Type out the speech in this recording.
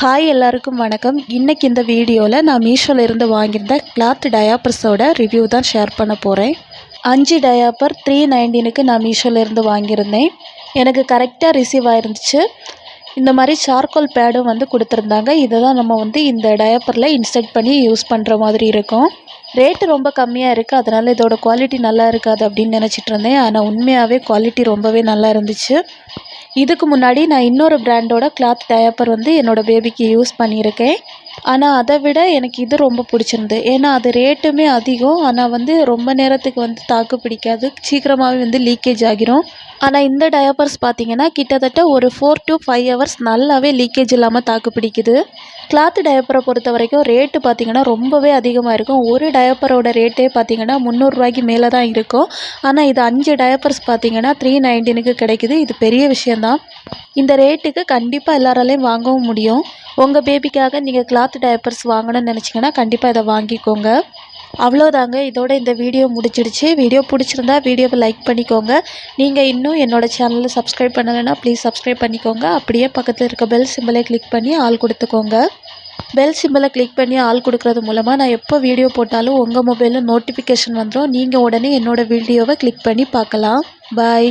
Hi எல்லாருக்கும் வணக்கம். இன்றைக்கி இந்த வீடியோவில் நான் மீஷோவில் இருந்து வாங்கியிருந்த கிளாத் டயாப்பர்ஸோட ரிவ்யூ தான் ஷேர் பண்ண போகிறேன் அஞ்சு டயாப்பர் த்ரீ நைன்டீனுக்கு நான் மீஷோவில் இருந்து வாங்கியிருந்தேன். எனக்கு கரெக்டாக ரிசீவ் ஆயிருந்துச்சு. இந்த மாதிரி சார்கோல் பேடும் வந்து கொடுத்துருந்தாங்க. இதை தான் நம்ம வந்து இந்த டயாப்பரில் இன்ஸ்டெக்ட் பண்ணி யூஸ் பண்ணுற மாதிரி இருக்கும். ரேட்டு ரொம்ப கம்மியாக இருக்குது அதனால் இதோட குவாலிட்டி நல்லா இருக்காது அப்படின்னு நினச்சிட்டு இருந்தேன். ஆனால் உண்மையாகவே குவாலிட்டி ரொம்பவே நல்லா இருந்துச்சு. இதுக்கு முன்னாடி நான் இன்னொரு பிராண்டோட கிளாத் டயப்பர் வந்து என்னோடய பேபிக்கு யூஸ் பண்ணியிருக்கேன். ஆனால் அதை விட எனக்கு இது ரொம்ப பிடிச்சிருந்தது. ஏன்னா அது ரேட்டுமே அதிகம். ஆனால் வந்து ரொம்ப நேரத்துக்கு வந்து தாக்கு பிடிக்காது. சீக்கிரமாகவே வந்து லீக்கேஜ் ஆகிரும். ஆனால் இந்த டயப்பர்ஸ் பார்த்தீங்கன்னா கிட்டத்தட்ட ஒரு ஃபோர் டு ஃபைவ் ஹவர்ஸ் நல்லாவே லீக்கேஜ் இல்லாமல் தாக்கு பிடிக்குது. கிளாத் டயப்பரை பொறுத்த வரைக்கும் ரேட்டு பார்த்தீங்கன்னா ரொம்பவே அதிகமாக இருக்கும். ஒரு டயப்பரோட ரேட்டே பார்த்தீங்கன்னா முந்நூறுரூவாய்க்கு மேலே தான் இருக்கும். ஆனால் இது அஞ்சு டயப்பர்ஸ் பார்த்தீங்கன்னா த்ரீ நைன்டீனுக்கு கிடைக்குது. இது பெரிய விஷயந்தான் இந்த ரேட்டுக்கு கண்டிப்பாக எல்லாராலையும் வாங்கவும் முடியும். உங்கள் பேபிக்காக நீங்கள் கிளாத் டயப்பர்ஸ் வாங்கணும்னு நினச்சிங்கன்னா கண்டிப்பாக இதை வாங்கிக்கோங்க. அவ்வளோதாங்க. இதோட இந்த வீடியோ முடிச்சிடுச்சு வீடியோ பிடிச்சிருந்தா வீடியோவை லைக் பண்ணிக்கோங்க. நீங்கள் இன்னும் என்னோடய சேனலை சப்ஸ்கிரைப் பண்ணலைன்னா ப்ளீஸ் சப்ஸ்கிரைப் பண்ணிக்கோங்க. அப்படியே பக்கத்தில் இருக்க பெல் சிம்பிளை கிளிக் பண்ணி ஆள் கொடுத்துக்கோங்க. பெல் சிம்பிளை கிளிக் பண்ணி ஆள் கொடுக்குறது மூலமாக நான் எப்போ வீடியோ போட்டாலும் உங்கள் மொபைலில் நோட்டிஃபிகேஷன் வந்துடும் நீங்கள் உடனே என்னோடய வீடியோவை கிளிக் பண்ணி பார்க்கலாம். பாய்